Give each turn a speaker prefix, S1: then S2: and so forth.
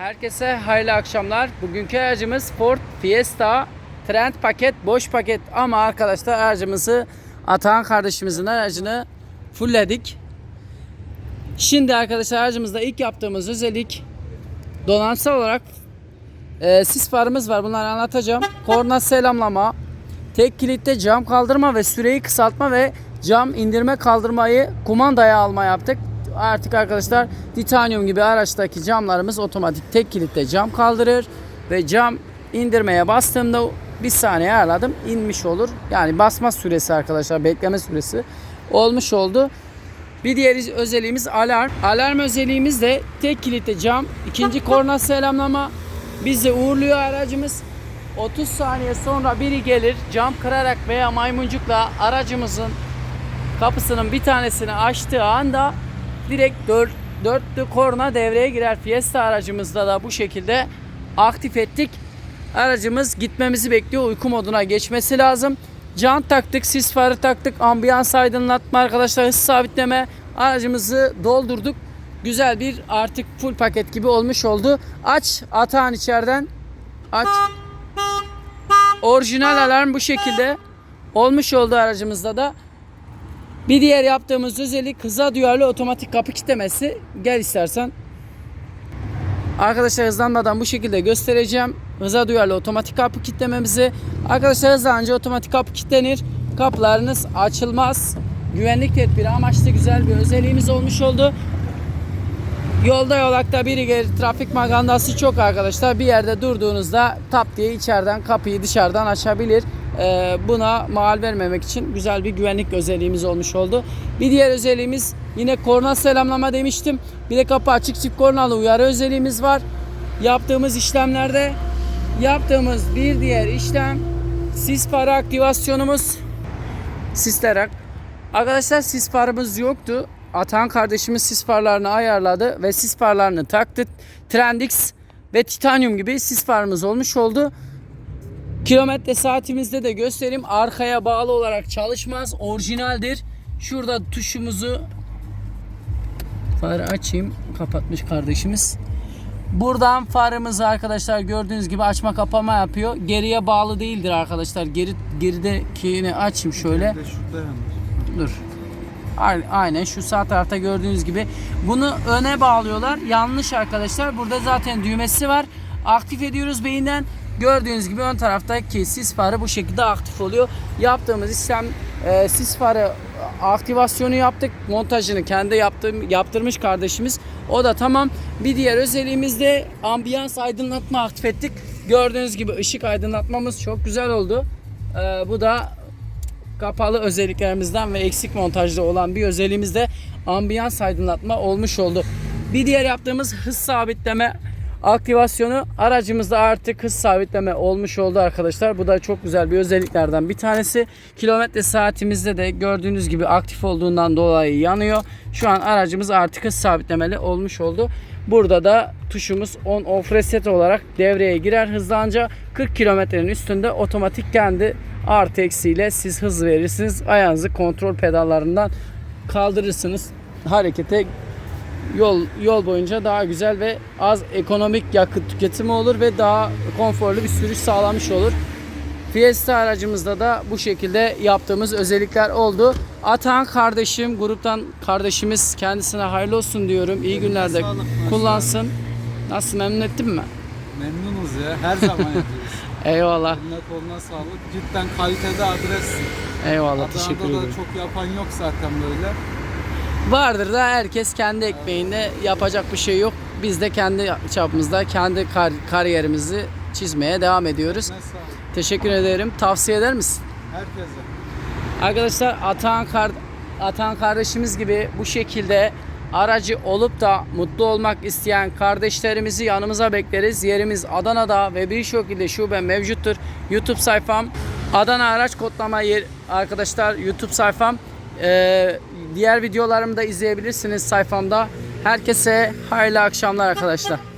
S1: Herkese hayırlı akşamlar. Bugünkü aracımız Ford Fiesta Trend paket, boş paket ama arkadaşlar aracımızı Atahan kardeşimizin aracını fullledik. Şimdi arkadaşlar aracımızda ilk yaptığımız özellik donanımsal olarak e, sis farımız var. Bunları anlatacağım. Korna selamlama, tek kilitte cam kaldırma ve süreyi kısaltma ve cam indirme kaldırmayı kumandaya alma yaptık. Artık arkadaşlar titanyum gibi araçtaki camlarımız otomatik tek kilitte cam kaldırır ve cam indirmeye bastığımda bir saniye ayarladım inmiş olur. Yani basma süresi arkadaşlar bekleme süresi olmuş oldu. Bir diğer özelliğimiz alarm. Alarm özelliğimiz de tek kilitte cam, ikinci korna selamlama. Bizi uğurluyor aracımız. 30 saniye sonra biri gelir cam kırarak veya maymuncukla aracımızın kapısının bir tanesini açtığı anda direkt dört, dörtlü korna devreye girer. Fiesta aracımızda da bu şekilde aktif ettik. Aracımız gitmemizi bekliyor. Uyku moduna geçmesi lazım. Can taktık, sis farı taktık, ambiyans aydınlatma arkadaşlar, hız sabitleme. Aracımızı doldurduk. Güzel bir artık full paket gibi olmuş oldu. Aç atağın içeriden. Aç. Orijinal alarm bu şekilde olmuş oldu aracımızda da. Bir diğer yaptığımız özellik hıza duyarlı otomatik kapı kilitlemesi. Gel istersen. Arkadaşlar hızlanmadan bu şekilde göstereceğim. Hıza duyarlı otomatik kapı kilitlememizi. Arkadaşlar hızlanınca otomatik kapı kilitlenir. Kapılarınız açılmaz. Güvenlik tedbiri amaçlı güzel bir özelliğimiz olmuş oldu. Yolda yolakta biri gelir trafik magandası çok arkadaşlar. Bir yerde durduğunuzda tap diye içeriden kapıyı dışarıdan açabilir. Ee, buna mal vermemek için güzel bir güvenlik özelliğimiz olmuş oldu. Bir diğer özelliğimiz yine korna selamlama demiştim. Bir de kapı açık çift kornalı uyarı özelliğimiz var. Yaptığımız işlemlerde yaptığımız bir diğer işlem sis farı aktivasyonumuz. Sislerak. Arkadaşlar sis farımız yoktu. Atan kardeşimiz sis farlarını ayarladı ve sis farlarını taktı. Trendix ve titanyum gibi sis farımız olmuş oldu. Kilometre saatimizde de göstereyim. Arkaya bağlı olarak çalışmaz. Orijinaldir. Şurada tuşumuzu farı açayım. Kapatmış kardeşimiz. Buradan farımızı arkadaşlar gördüğünüz gibi açma kapama yapıyor. Geriye bağlı değildir arkadaşlar. Geri geridekini açayım şöyle. Dur. Aynen şu sağ tarafta gördüğünüz gibi. Bunu öne bağlıyorlar. Yanlış arkadaşlar. Burada zaten düğmesi var. Aktif ediyoruz beyinden. Gördüğünüz gibi ön taraftaki sis farı bu şekilde aktif oluyor. Yaptığımız işlem e, sis farı aktivasyonu yaptık. Montajını kendi yaptığım, yaptırmış kardeşimiz. O da tamam. Bir diğer özelliğimiz de ambiyans aydınlatma aktif ettik. Gördüğünüz gibi ışık aydınlatmamız çok güzel oldu. E, bu da kapalı özelliklerimizden ve eksik montajda olan bir özelliğimiz de ambiyans aydınlatma olmuş oldu. Bir diğer yaptığımız hız sabitleme aktivasyonu aracımızda artık hız sabitleme olmuş oldu arkadaşlar. Bu da çok güzel bir özelliklerden bir tanesi. Kilometre saatimizde de gördüğünüz gibi aktif olduğundan dolayı yanıyor. Şu an aracımız artık hız sabitlemeli olmuş oldu. Burada da tuşumuz on off reset olarak devreye girer. Hızlanca 40 kilometrenin üstünde otomatik kendi artı eksiyle siz hız verirsiniz. Ayağınızı kontrol pedallarından kaldırırsınız. Harekete yol yol boyunca daha güzel ve az ekonomik yakıt tüketimi olur ve daha konforlu bir sürüş sağlamış olur. Fiesta aracımızda da bu şekilde yaptığımız özellikler oldu. Atan kardeşim, gruptan kardeşimiz kendisine hayırlı olsun diyorum. İyi günlerde
S2: sağlık,
S1: kullansın. Nasıl memnun ettin mi?
S2: Memnunuz ya. Her zaman yapıyoruz.
S1: Eyvallah.
S2: Eline koluna sağlık. Cidden kalitede adressin.
S1: Eyvallah. teşekkür
S2: Adana'da
S1: ederim.
S2: da çok yapan yok zaten böyle.
S1: Vardır da herkes kendi ekmeğinde yapacak bir şey yok. Biz de kendi çapımızda kendi kar- kariyerimizi çizmeye devam ediyoruz. Teşekkür ederim. Tavsiye eder misin?
S2: Herkese.
S1: Arkadaşlar Atan, kar Atan kardeşimiz gibi bu şekilde aracı olup da mutlu olmak isteyen kardeşlerimizi yanımıza bekleriz. Yerimiz Adana'da ve birçok ilde şube mevcuttur. YouTube sayfam Adana Araç Kodlama yer arkadaşlar YouTube sayfam. Ee, diğer videolarımı da izleyebilirsiniz sayfamda. Herkese hayırlı akşamlar arkadaşlar.